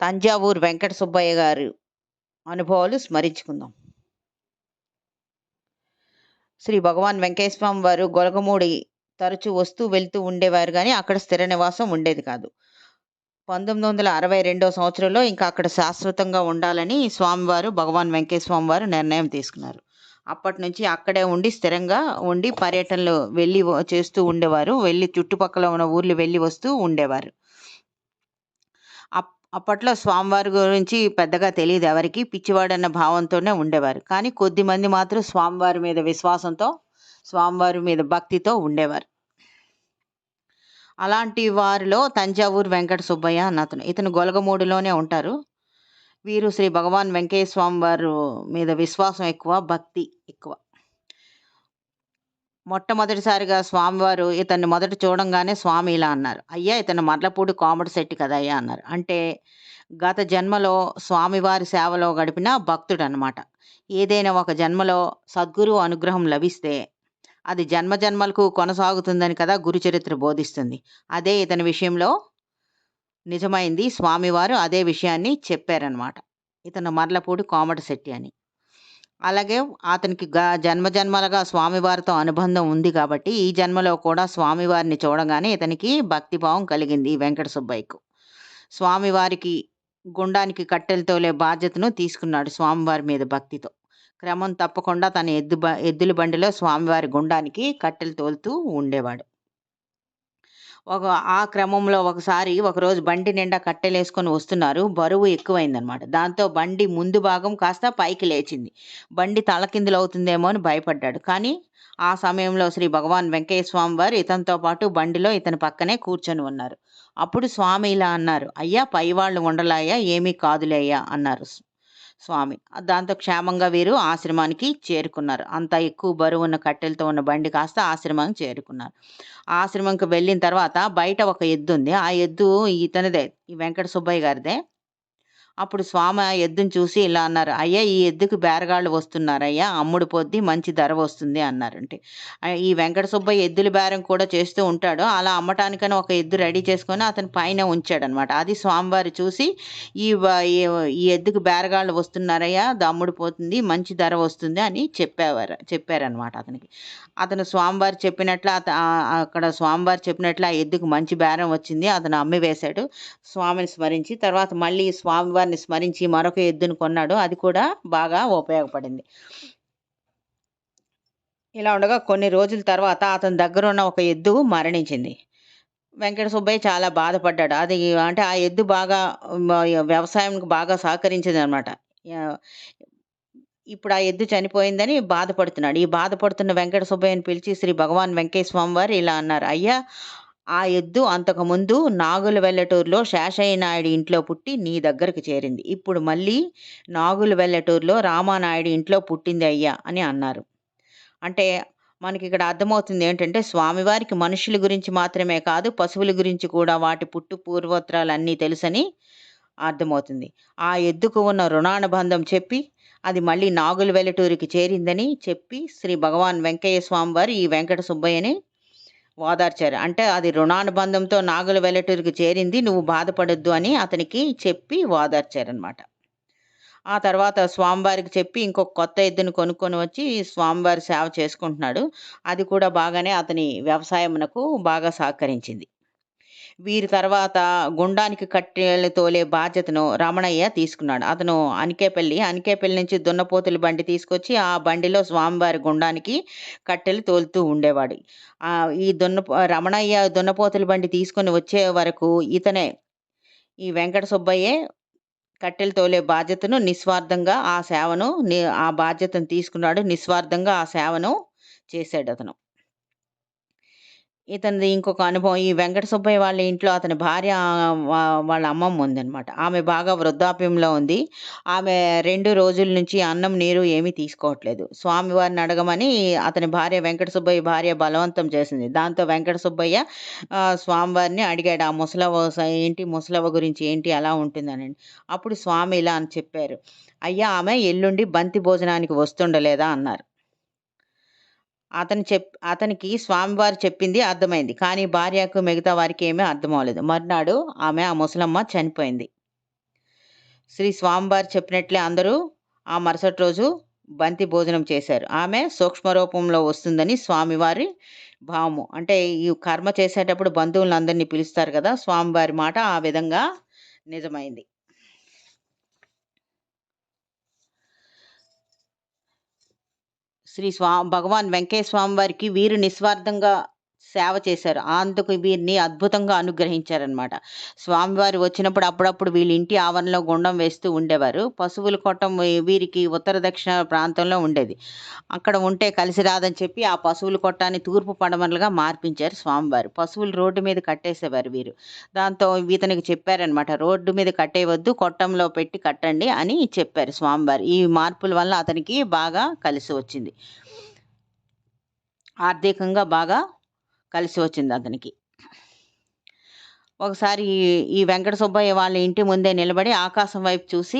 తంజావూరు వెంకట సుబ్బయ్య గారు అనుభవాలు స్మరించుకుందాం. శ్రీ భగవాన్ వెంకటేశ్వరం వారు గొలగమూడి తరచూ వస్తూ వెళ్తూ ఉండేవారు కానీ అక్కడ స్థిర నివాసం ఉండేది కాదు. పంతొమ్మిది వందల అరవై రెండో సంవత్సరంలో ఇంకా అక్కడ శాశ్వతంగా ఉండాలని స్వామివారు భగవాన్ వెంకటేశ్వరం వారు నిర్ణయం తీసుకున్నారు. అప్పటి నుంచి అక్కడే ఉండి స్థిరంగా ఉండి పర్యటనలు వెళ్ళి చేస్తూ ఉండేవారు. వెళ్ళి చుట్టుపక్కల ఉన్న ఊర్లు వెళ్ళి వస్తూ ఉండేవారు. అప్పట్లో స్వామివారి గురించి పెద్దగా తెలియదు ఎవరికి పిచ్చివాడన్న భావంతోనే ఉండేవారు. కానీ కొద్ది మంది మాత్రం స్వామివారి మీద విశ్వాసంతో స్వామివారి మీద భక్తితో ఉండేవారు. అలాంటి వారిలో తంజావూరు వెంకట సుబ్బయ్య అన్న అతను. ఇతను గొలగమూడిలోనే ఉంటారు. వీరు శ్రీ భగవాన్ వెంకయ్య స్వామి వారు మీద విశ్వాసం ఎక్కువ భక్తి ఎక్కువ. మొట్టమొదటిసారిగా స్వామివారు ఇతన్ని మొదట చూడంగానే స్వామి ఇలా అన్నారు. అయ్యా ఇతను మర్లపూడి కామెడీ శెట్టి కదా అయ్యా అన్నారు. అంటే గత జన్మలో స్వామివారి సేవలో గడిపిన భక్తుడు అనమాట ఏదైనా ఒక జన్మలో సద్గురు అనుగ్రహం లభిస్తే అది జన్మ జన్మలకు కొనసాగుతుందని కదా గురు చరిత్ర బోధిస్తుంది. అదే ఇతని విషయంలో నిజమైంది. స్వామివారు అదే విషయాన్ని చెప్పారనమాట ఇతను మర్లపూడి కోమటి శెట్టి అని. అలాగే అతనికి గ జన్మ జన్మలుగా స్వామివారితో అనుబంధం ఉంది కాబట్టి ఈ జన్మలో కూడా స్వామివారిని చూడగానే ఇతనికి భక్తిభావం కలిగింది ఈ వెంకట సుబ్బయ్యకు. స్వామివారికి గుండానికి కట్టెలు తోలే బాధ్యతను తీసుకున్నాడు స్వామివారి మీద భక్తితో. క్రమం తప్పకుండా తన ఎద్దు ఎద్దుల బండిలో స్వామివారి గుండానికి కట్టెలు తోలుతూ ఉండేవాడు. ఒక ఆ క్రమంలో ఒకసారి ఒకరోజు బండి నిండా కట్టెలేసుకొని వస్తున్నారు. బరువు ఎక్కువైందనమాట దాంతో బండి ముందు భాగం కాస్త పైకి లేచింది. బండి తలకిందులు అవుతుందేమో అని భయపడ్డాడు. కానీ ఆ సమయంలో శ్రీ భగవాన్ వెంకయ్య స్వామి వారు ఇతనితో పాటు బండిలో ఇతని పక్కనే కూర్చొని ఉన్నారు. అప్పుడు స్వామి ఇలా అన్నారు అయ్యా పైవాళ్ళు ఉండలాయా? ఏమీ కాదులేయ్యా అన్నారు. స్వామి. దాంతో క్షేమంగా వీరు ఆశ్రమానికి చేరుకున్నారు. అంత ఎక్కువ బరువు ఉన్న కట్టెలతో ఉన్న బండి కాస్త ఆశ్రమానికి చేరుకున్నారు. ఆశ్రమంకి వెళ్ళిన తర్వాత బయట ఒక ఎద్దు ఉంది. ఆ ఎద్దు ఇతనిదే ఈ వెంకట సుబ్బయ్య గారిదే. అప్పుడు స్వామి ఎద్దును ఎద్దుని చూసి ఇలా అన్నారు అయ్యా ఈ ఎద్దుకు బేరగాళ్ళు వస్తున్నారయ్యా అమ్ముడు పొద్ది మంచి ధర వస్తుంది అన్నారంటే. ఈ వెంకట సుబ్బయ్య ఎద్దుల బేరం కూడా చేస్తూ ఉంటాడు. అలా అమ్మటానికని ఒక ఎద్దు రెడీ చేసుకొని అతను పైన ఉంచాడనమాట. అది స్వామివారు చూసి ఈ ఈ- ఎద్దుకు బేరగాళ్ళు వస్తున్నారయ్యా దమ్ముడు పోతుంది మంచి ధర వస్తుంది అని చెప్పేవారు చెప్పారనమాట అతనికి. అతను స్వామివారు చెప్పినట్లు అత అక్కడ స్వామివారు చెప్పినట్లు ఆ ఎద్దుకు మంచి బేరం వచ్చింది అతను అమ్మి వేశాడు. స్వామిని స్మరించి తర్వాత మళ్ళీ స్వామివారిని స్మరించి మరొక ఎద్దును కొన్నాడు అది కూడా బాగా ఉపయోగపడింది. ఇలా ఉండగా కొన్ని రోజుల తర్వాత అతని దగ్గర ఉన్న ఒక ఎద్దు మరణించింది. వెంకట సుబ్బయ్య చాలా బాధపడ్డాడు. అది అంటే ఆ ఎద్దు బాగా వ్యవసాయంకి బాగా సహకరించింది అనమాట ఇప్పుడు ఆ ఎద్దు చనిపోయిందని బాధపడుతున్నాడు. ఈ బాధపడుతున్న వెంకట సుబ్బయ్యని పిలిచి శ్రీ భగవాన్ వెంకటేశ్వరం వారు ఇలా అన్నారు. అయ్యా ఆ ఎద్దు అంతకుముందు నాగుల వెల్లటూరులో శేషయ్య నాయుడు ఇంట్లో పుట్టి నీ దగ్గరకు చేరింది. ఇప్పుడు మళ్ళీ నాగుల వెల్లటూరులో రామానాయుడు ఇంట్లో పుట్టింది అయ్యా అని అన్నారు. అంటే మనకి ఇక్కడ అర్థమవుతుంది ఏంటంటే స్వామివారికి మనుషుల గురించి మాత్రమే కాదు పశువుల గురించి కూడా వాటి పుట్టు పూర్వోత్తరాలు అన్నీ తెలుసని అర్థమవుతుంది. ఆ ఎద్దుకు ఉన్న రుణానుబంధం చెప్పి అది మళ్ళీ నాగుల వెల్లటూరికి చేరిందని చెప్పి శ్రీ భగవాన్ వెంకయ్య స్వామివారు ఈ వెంకట సుబ్బయ్యని ఓదార్చారు. అంటే అది రుణానుబంధంతో నాగుల వెల్లటూరికి చేరింది నువ్వు బాధపడొద్దు అని అతనికి చెప్పి ఓదార్చారనమాట. ఆ తర్వాత స్వామివారికి చెప్పి ఇంకొక కొత్త ఎద్దును కొనుక్కొని వచ్చి స్వామివారి సేవ చేసుకుంటున్నాడు. అది కూడా బాగానే అతని వ్యవసాయమునకు బాగా సహకరించింది. వీరి తర్వాత గుండానికి కట్టెలు తోలే బాధ్యతను రమణయ్య తీసుకున్నాడు. అతను అనికేపల్లి అనికేపల్లి నుంచి దున్నపోతుల బండి తీసుకొచ్చి ఆ బండిలో స్వామివారి గుండానికి కట్టెలు తోలుతూ ఉండేవాడు. ఈ దున్న రమణయ్య దున్నపోతుల బండి తీసుకొని వచ్చే వరకు ఇతనే ఈ వెంకట సుబ్బయ్యే కట్టెలు తోలే బాధ్యతను నిస్వార్థంగా ఆ సేవను ఆ బాధ్యతను తీసుకున్నాడు. నిస్వార్థంగా ఆ సేవను చేశాడు అతను. ఇతనిది ఇంకొక అనుభవం ఈ వెంకట సుబ్బయ్య వాళ్ళ ఇంట్లో అతని భార్య వాళ్ళ అమ్మమ్మ ఉందన్నమాట. ఆమె బాగా వృద్ధాప్యంలో ఉంది. ఆమె రెండు రోజుల నుంచి అన్నం నీరు ఏమీ తీసుకోవట్లేదు. స్వామివారిని అడగమని అతని భార్య వెంకట సుబ్బయ్య భార్య బలవంతం చేసింది. దాంతో వెంకట సుబ్బయ్య స్వామివారిని అడిగాడు ఆ ముసలవ స- ఏంటి ముసలవ గురించి? ఏంటి అలా ఉంటుందని? అప్పుడు స్వామి ఇలా అని చెప్పారు. అయ్యా ఆమె ఎల్లుండి బంతి భోజనానికి వస్తుండలేదా? అన్నారు. అతను చెప్ అతనికి స్వామివారు చెప్పింది అర్థమైంది. కానీ భార్యకు మిగతా వారికి ఏమీ అర్థం అవ్వలేదు. మర్నాడు ఆమె ఆ ముసలమ్మ చనిపోయింది. శ్రీ స్వామివారు చెప్పినట్లే అందరూ ఆ మరుసటి రోజు బంతి భోజనం చేశారు. ఆమె సూక్ష్మ రూపంలో వస్తుందని స్వామివారి భావము. అంటే ఈ కర్మ చేసేటప్పుడు బంధువులందరినీ పిలుస్తారు కదా స్వామివారి మాట ఆ విధంగా నిజమైంది. శ్రీ స్వా భగవాన్ వెంకయ్య స్వామి వారికి వీరు నిస్వార్థంగా సేవ చేశారు. అందుకు వీరిని అద్భుతంగా అనుగ్రహించారనమాట స్వామివారు వచ్చినప్పుడు అప్పుడప్పుడు వీళ్ళ ఇంటి ఆవరణలో గుండం వేస్తూ ఉండేవారు. పశువుల కొట్టం వీరికి ఉత్తర దక్షిణ ప్రాంతంలో ఉండేది. అక్కడ ఉంటే కలిసి రాదని చెప్పి ఆ పశువుల కొట్టాన్ని తూర్పు పడమరలుగా మార్పించారు స్వామివారు. పశువులు రోడ్డు మీద కట్టేసేవారు వీరు. దాంతో ఇతనికి చెప్పారనమాట రోడ్డు మీద కట్టేయవద్దు కొట్టంలో పెట్టి కట్టండి అని చెప్పారు స్వామివారు. ఈ మార్పుల వల్ల అతనికి బాగా కలిసి వచ్చింది. ఆర్థికంగా బాగా కలిసి వచ్చింది అతనికి. ఒకసారి ఈ- వెంకట సుబ్బయ్య వాళ్ళ ఇంటి ముందే నిలబడి ఆకాశం వైపు చూసి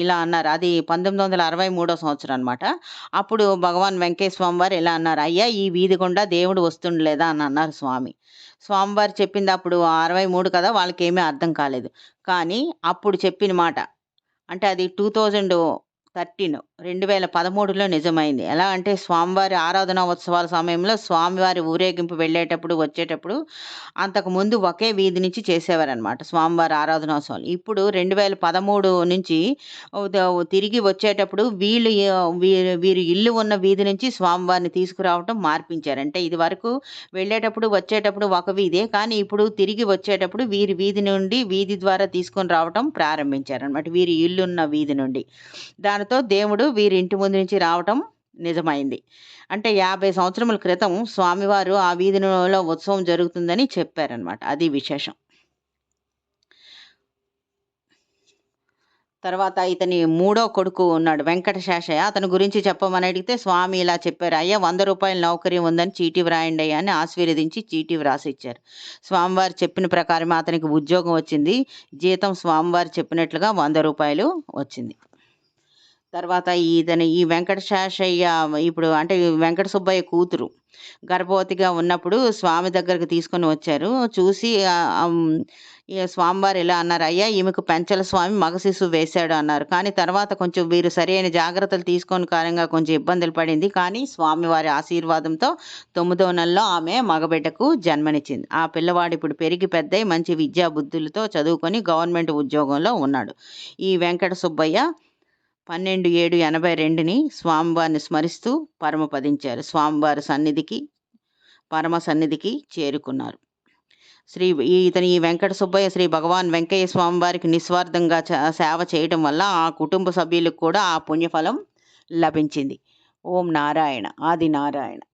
ఇలా అన్నారు. అది పంతొమ్మిది వందల అరవై మూడో సంవత్సరం అనమాట అప్పుడు భగవాన్ వెంకటేశ్వర స్వామి వారు ఇలా అన్నారు. అయ్యా ఈ వీధి గుండా దేవుడు వస్తుండలేదా అని అన్నారు స్వామి. స్వామివారు చెప్పింది అప్పుడు అరవై మూడు కదా వాళ్ళకి ఏమీ అర్థం కాలేదు. కానీ అప్పుడు చెప్పిన మాట అంటే అది టూ థౌజండ్ థర్టీన్ రెండు వేల పదమూడులో నిజమైంది. ఎలా అంటే స్వామివారి ఆరాధన ఉత్సవాల సమయంలో స్వామివారి ఊరేగింపు వెళ్ళేటప్పుడు వచ్చేటప్పుడు అంతకు ముందు ఒకే వీధి నుంచి చేసేవారనమాట స్వామివారి ఆరాధనోత్సవాలు. ఇప్పుడు రెండు వేల పదమూడు నుంచి తిరిగి వచ్చేటప్పుడు వీళ్ళు వీరు వీరి ఇల్లు ఉన్న వీధి నుంచి స్వామివారిని తీసుకురావటం మార్పించారు. అంటే ఇది వరకు వెళ్ళేటప్పుడు వచ్చేటప్పుడు ఒక వీధే. కానీ ఇప్పుడు తిరిగి వచ్చేటప్పుడు వీరి వీధి నుండి వీధి ద్వారా తీసుకొని రావటం ప్రారంభించారనమాట వీరి ఇల్లున్న వీధి నుండి. దానితో దేవుడు వీరి ఇంటి ముందు నుంచి రావటం నిజమైంది. అంటే యాభై సంవత్సరముల క్రితం స్వామివారు ఆ వీధిలో ఉత్సవం జరుగుతుందని చెప్పారనమాట అది విశేషం. తర్వాత ఇతని మూడో కొడుకు ఉన్నాడు వెంకట శేషయ్య. అతని గురించి చెప్పమని అడిగితే స్వామి ఇలా చెప్పారు. అయ్యా వంద రూపాయల నౌకరీ ఉందని చీటీ వ్రాయండి అయ్యా అని ఆశీర్వదించి చీటీ వ్రాసి ఇచ్చారు స్వామివారు చెప్పిన ప్రకారం అతనికి ఉద్యోగం వచ్చింది. జీతం స్వామివారు చెప్పినట్లుగా వంద రూపాయలు వచ్చింది. తర్వాత ఇతని ఈ వెంకట శాషయ్య ఇప్పుడు అంటే వెంకట సుబ్బయ్య కూతురు గర్భవతిగా ఉన్నప్పుడు స్వామి దగ్గరకు తీసుకొని వచ్చారు. చూసి స్వామివారు ఇలా అన్నారు అయ్యా ఈమెకు పెంచల స్వామి మగ శిశువు వేశాడు అన్నారు. కానీ తర్వాత కొంచెం వీరు సరైన జాగ్రత్తలు తీసుకొని కారణంగా కొంచెం ఇబ్బందులు పడింది. కానీ స్వామివారి ఆశీర్వాదంతో తొమ్మిదో నెలలో ఆమె మగబిడ్డకు జన్మనిచ్చింది. ఆ పిల్లవాడు ఇప్పుడు పెరిగి పెద్దయి మంచి విద్యా బుద్ధులతో చదువుకొని గవర్నమెంట్ ఉద్యోగంలో ఉన్నాడు. ఈ వెంకట సుబ్బయ్య పన్నెండు ఏడు ఎనభై రెండుని స్వామివారిని స్మరిస్తూ పరమపదించారు స్వామివారి సన్నిధికి పరమ సన్నిధికి చేరుకున్నారు. శ్రీ ఇతని ఈ వెంకట సుబ్బయ్య శ్రీ భగవాన్ వెంకయ్య స్వామి వారికి నిస్వార్థంగా చ- సేవ చేయడం వల్ల ఆ కుటుంబ సభ్యులకు కూడా ఆ పుణ్యఫలం లభించింది. ఓం నారాయణ ఆది నారాయణ.